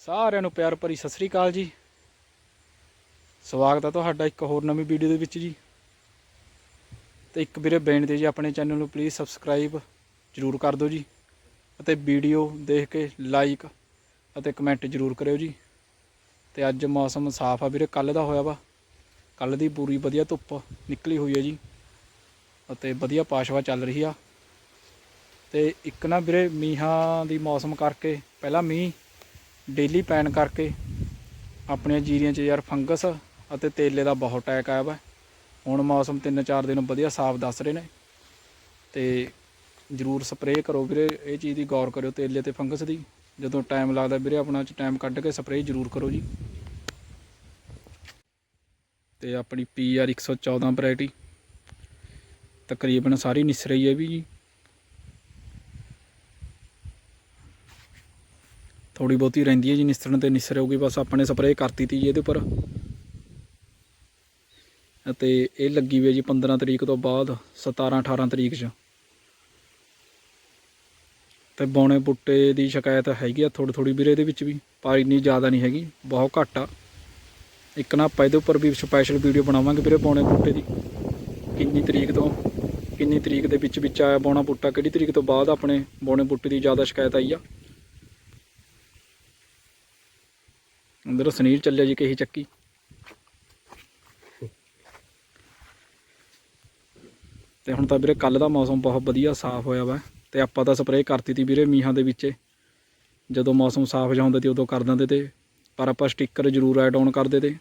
ਸਾਰਿਆਂ ਨੂੰ ਪਿਆਰ ਭਰੀ ਸਤਿ ਸ੍ਰੀ ਅਕਾਲ ਜੀ। ਸਵਾਗਤ ਹੈ ਤੁਹਾਡਾ ਇੱਕ ਹੋਰ ਨਵੀਂ ਵੀਡੀਓ ਦੇ ਵਿੱਚ ਜੀ। ਤੇ ਇੱਕ ਵੀਰੇ ਬੇਨਤੀ ਜੀ, ਆਪਣੇ ਚੈਨਲ ਨੂੰ ਪਲੀਜ਼ ਸਬਸਕ੍ਰਾਈਬ ਜਰੂਰ ਕਰ ਦਿਓ ਜੀ ਅਤੇ ਵੀਡੀਓ ਦੇਖ ਕੇ ਲਾਈਕ ਅਤੇ ਕਮੈਂਟ ਜਰੂਰ ਕਰਿਓ ਜੀ। ਤੇ ਅੱਜ ਮੌਸਮ ਸਾਫ਼ ਆ ਵੀਰੇ ਕੱਲ ਦਾ ਹੋਇਆ ਵਾ। ਕੱਲ ਦੀ ਪੂਰੀ ਵਧੀਆ ਧੁੱਪ ਨਿਕਲੀ ਹੋਈ ਹੈ ਜੀ ਅਤੇ ਵਧੀਆ ਪਾਸ਼ਵਾ ਚੱਲ ਰਹੀ ਆ। ਤੇ ਇੱਕ ਨਾ ਵੀਰੇ ਮੀਂਹਾਂ ਦੀ ਮੌਸਮ ਕਰਕੇ ਪਹਿਲਾਂ ਮੀਂਹ ਡੇਲੀ ਪੈਣ ਕਰਕੇ ਆਪਣੀਆਂ ਜੀਰੀਆਂ 'ਚ ਯਾਰ ਫੰਗਸ ਅਤੇ ਤੇਲੇ ਦਾ ਬਹੁਤ ਅਟੈਕ ਆਇਆ ਵਾ। ਹੁਣ ਮੌਸਮ 3-4 ਦਿਨ ਵਧੀਆ ਸਾਫ਼ ਦੱਸ ਰਹੇ ਨੇ ਤੇ ਜ਼ਰੂਰ ਸਪਰੇਅ ਕਰੋ ਵੀਰੇ, ਇਹ ਚੀਜ਼ ਦੀ ਗੌਰ ਕਰਿਓ ਤੇਲੇ ਤੇ ਫੰਗਸ ਦੀ। ਜਦੋਂ ਟਾਈਮ ਲੱਗਦਾ ਵੀਰੇ, ਆਪਣਾ ਚ ਟਾਈਮ ਕੱਢ ਕੇ ਸਪਰੇਅ ਜ਼ਰੂਰ ਕਰੋ ਜੀ। ਤੇ ਆਪਣੀ ਪੀਆਰ 114 ਵੈਰਾਈਟੀ ਤਕਰੀਬਨ ਸਾਰੀ ਨਿਸ ਰਹੀ ਹੈ ਵੀ ਜੀ। ਥੋੜੀ ਬਹੁਤੀ ਰਹਿੰਦੀ ਹੈ ਜੀ, ਨਿਸਰਨ ਤੇ ਨਿਸਰ ਹੋਊਗੀ ਬਸ ਆਪਾਂ ਨੇ ਸਪਰੇਅ ਕਰਤੀ ਤੀ ਜੀ ਇਹਦੇ ਉੱਪਰ। ਅਤੇ ਇਹ ਲੱਗੀ ਹੋਈ ਹੈ ਜੀ 15 ਤਰੀਕ ਤੋਂ ਬਾਅਦ 17 18 ਤਰੀਕ 'ਚ। ਤੇ ਬੌਣੇ ਬੁੱਟੇ ਦੀ ਸ਼ਿਕਾਇਤ ਹੈਗੀ ਆ ਥੋੜੀ ਥੋੜੀ ਵੀਰੇ ਇਹਦੇ ਵਿੱਚ ਵੀ, ਪਰ ਇੰਨੀ ਜ਼ਿਆਦਾ ਨਹੀਂ ਹੈਗੀ, ਬਹੁਤ ਘੱਟ ਆ। ਇੱਕ ਨਾ ਆਪਾਂ ਇਹਦੇ ਉੱਪਰ ਵੀ ਸਪੈਸ਼ਲ ਵੀਡੀਓ ਬਣਾਵਾਂਗੇ ਵੀਰੇ ਬੌਣੇ ਬੁੱਟੇ ਦੀ। ਕਿੰਨੀ ਤਰੀਕ ਤੋਂ, ਕਿੰਨੀ ਤਰੀਕ ਦੇ ਵਿੱਚ ਵਿੱਚ ਆਇਆ ਬੌਣਾ ਬੁੱਟਾ, ਕਿਹੜੀ ਤਰੀਕ ਤੋਂ ਬਾਅਦ ਆਪਣੇ ਬੌਣੇ ਬੁੱਟੇ ਦੀ ਜ਼ਿਆਦਾ ਸ਼ਿਕਾਇਤ ਆਈ ਆ। ਅੰਦਰ ਸੁਨੀਲ ਚੱਲਿਆ ਜੀ ਕਹੀ ਚੱਕੀ। ਤੇ ਹੁਣ ਤਾਂ ਵੀਰੇ ਕੱਲ ਦਾ ਮੌਸਮ ਬਹੁਤ ਵਧੀਆ ਸਾਫ਼ ਹੋਇਆ ਵਾ ਤੇ ਆਪਾਂ ਤਾਂ ਸਪਰੇਅ ਕਰਤੀ ਤੀ ਵੀਰੇ ਮੀਂਹਾਂ ਦੇ ਵਿੱਚ। ਜਦੋਂ ਮੌਸਮ ਸਾਫ਼ ਜਿਹਾ ਹੁੰਦਾ ਤੇ ਉਦੋਂ ਕਰ ਦਿੰਦੇ ਤੇ, ਪਰ ਆਪਾਂ ਸਟicker ਜ਼ਰੂਰ ਐਡ ਆਨ ਕਰਦੇ ਤੇ।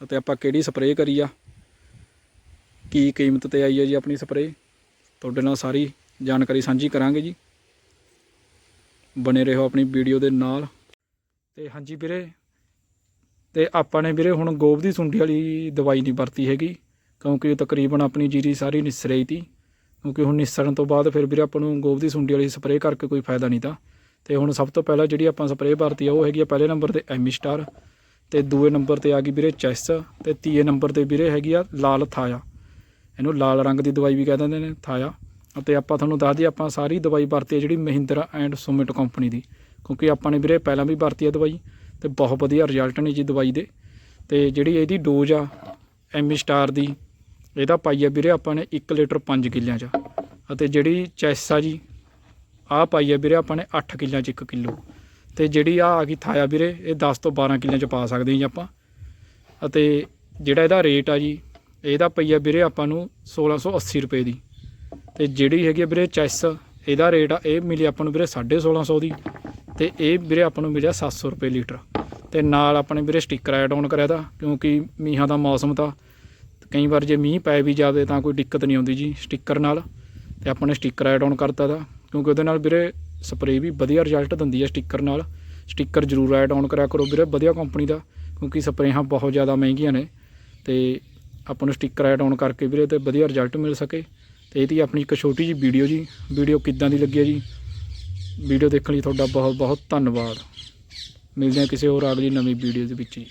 ਅਤੇ ਆਪਾਂ ਕਿਹੜੀ ਸਪਰੇਅ ਕਰੀ ਆ? ਕੀ ਕੀਮਤ ਤੇ ਆਈ ਹੈ ਜੀ ਆਪਣੀ ਸਪਰੇਅ? ਤੁਹਾਡੇ ਨਾਲ ਸਾਰੀ ਜਾਣਕਾਰੀ ਸਾਂਝੀ ਕਰਾਂਗੇ ਜੀ। ਬਣੇ ਰਹੋ ਆਪਣੀ ਵੀਡੀਓ ਦੇ ਨਾਲ। ਤੇ ਹਾਂਜੀ ਵੀਰੇ ਤੇ ਆਪਾਂ ਨੇ ਵੀਰੇ ਹੁਣ ਗੋਬ ਦੀ ਸੁੰਡੀ ਵਾਲੀ ਦਵਾਈ ਨਹੀਂ ਵਰਤੀ ਹੈਗੀ, ਕਿਉਂਕਿ ਤਕਰੀਬਨ ਆਪਣੀ ਜੀਰੀ ਸਾਰੀ ਨਿਸਰਈ ਤੀ। ਕਿਉਂਕਿ ਹੁਣ ਨਿਸਰਨ ਤੋਂ ਬਾਅਦ ਫਿਰ ਵੀਰੇ ਆਪਾਂ ਨੂੰ ਗੋਬ ਦੀ ਸੁੰਡੀ ਵਾਲੀ ਸਪਰੇਅ ਕਰਕੇ ਕੋਈ ਫਾਇਦਾ ਨਹੀਂ ਤਾਂ। ਤੇ ਹੁਣ ਸਭ ਤੋਂ ਪਹਿਲਾਂ ਜਿਹੜੀ ਆਪਾਂ ਸਪਰੇਅ ਵਰਤੀ ਆ, ਉਹ ਹੈਗੀ ਆ ਪਹਿਲੇ ਨੰਬਰ ਤੇ ਐਮੀ ਸਟਾਰ ਤੇ ਦੂਏ ਨੰਬਰ ਤੇ ਆ ਗਈ ਵੀਰੇ ਚੈਸ ਤੇ ਤੀਏ ਨੰਬਰ ਤੇ ਵੀਰੇ ਹੈਗੀ ਆ ਲਾਲ ਥਾਇਆ। ਇਹਨੂੰ ਲਾਲ ਰੰਗ ਦੀ ਦਵਾਈ ਵੀ ਕਹਿ ਦਿੰਦੇ ਨੇ, ਥਾਇਆ। ਅਤੇ ਆਪਾਂ ਤੁਹਾਨੂੰ ਦੱਸ ਦਈਏ, ਆਪਾਂ ਸਾਰੀ ਦਵਾਈ ਵਰਤੀ ਹੈ ਜਿਹੜੀ ਮਹਿੰਦਰਾ ਐਂਡ ਸੁਮਿਟ ਕੰਪਨੀ ਦੀ। ਕਿਉਂਕਿ ਆਪਾਂ ਨੇ ਵੀਰੇ ਪਹਿਲਾਂ ਵੀ ਵਰਤੀ ਹੈ ਦਵਾਈ। ਤੇ ਬਹੁਤ ਵਧੀਆ ਰਿਜ਼ਲਟ ਨੇ ਜੀ ਦਵਾਈ ਦੇ। ਤੇ ਜਿਹੜੀ ਇਹਦੀ ਡੋਜ਼ ਆ ਐਮੀ ਸਟਾਰ ਦੀ, ਇਹਦਾ ਪਾਈ ਆ ਵੀਰੇ ਆਪਾਂ ਨੇ 1 ਲੀਟਰ 5 ਕਿੱਲਿਆਂ 'ਚ। ਅਤੇ ਜਿਹੜੀ ਚੈਸ ਆ ਜੀ, ਆਹ ਪਾਈ ਆ ਵੀਰੇ ਆਪਾਂ ਨੇ 8 ਕਿੱਲਿਆਂ 'ਚ 1 ਕਿਲੋ। ਤੇ ਜਿਹੜੀ ਆ ਆ ਗਈ ਥਾਇਆ ਵੀਰੇ, ਇਹ 10 ਤੋਂ 12 ਕਿੱਲਿਆਂ 'ਚ ਪਾ ਸਕਦੇ ਹਾਂ ਜੀ ਆਪਾਂ। ਅਤੇ ਜਿਹੜਾ ਇਹਦਾ ਰੇਟ ਆ ਜੀ, ਇਹਦਾ ਪਈ ਆ ਵੀਰੇ ਆਪਾਂ ਨੂੰ 1680 ਰੁਪਏ ਦੀ। ਤੇ ਜਿਹੜੀ ਹੈਗੀ ਆ ਵੀਰੇ ਚੈਸ ਇਹਦਾ ਰੇਟ ਆ, ਇਹ ਮਿਲੀ ਆਪਾਂ ਨੂੰ ਵੀਰੇ 1650 ਦੀ। ਤੇ ਇਹ ਵੀਰੇ ਆਪਾਂ ਨੂੰ ਮਿਲਿਆ 700 ਰੁਪਏ ਲੀਟਰ। ਤੇ ਨਾਲ ਆਪਣੇ ਵੀਰੇ ਸਟicker ਐਡ ਆਨ ਕਰਿਆ ਦਾ ਕਿਉਂਕਿ ਮੀਂਹਾਂ ਦਾ ਮੌਸਮ ਤਾਂ। ਕਈ ਵਾਰ ਜੇ ਮੀਂਹ ਪੈ ਵੀ ਜਾਵੇ ਤਾਂ ਕੋਈ ਦਿੱਕਤ ਨਹੀਂ ਆਉਂਦੀ ਜੀ ਸਟicker ਨਾਲ। ਤੇ ਆਪਣੇ ਨੇ ਸਟicker ਐਡ ਆਨ ਕਰਤਾ ਦਾ ਕਿਉਂਕਿ ਉਹਦੇ ਨਾਲ ਵੀਰੇ ਸਪਰੇਅ ਵੀ ਵਧੀਆ ਰਿਜ਼ਲਟ ਦਿੰਦੀ ਹੈ ਸਟicker ਨਾਲ। ਸਟicker ਜ਼ਰੂਰ ਐਡ ਆਨ ਕਰਿਆ ਕਰੋ ਵੀਰੇ, ਵਧੀਆ ਕੰਪਨੀ ਦਾ, ਕਿਉਂਕਿ ਸਪਰੇਹਾਂ ਬਹੁਤ ਜ਼ਿਆਦਾ ਮਹਿੰਗੀਆਂ ਨੇ। ਤੇ ਆਪਾਂ ਨੂੰ ਸਟicker ਐਡ ਆਨ ਕਰਕੇ ਵੀਰੇ ਤੇ ਵਧੀਆ ਰਿਜ਼ਲਟ ਮਿਲ ਸਕੇ। ਤੇ ਇਹਦੀ ਆਪਣੀ ਇੱਕ ਛੋਟੀ ਜੀ ਵੀਡੀਓ ਜੀ। ਵੀਡੀਓ ਕਿੱਦਾਂ ਦੀ ਲੱਗੀ ਹੈ ਜੀ? ਵੀਡੀਓ ਦੇਖਣ ਲਈ ਤੁਹਾਡਾ ਬਹੁਤ ਬਹੁਤ ਧੰਨਵਾਦ। ਮਿਲਦੇ ਹਾਂ ਕਿਸੇ ਹੋਰ ਅਗਲੀ ਨਵੀਂ ਵੀਡੀਓ ਦੇ ਵਿੱਚ। ਜੀ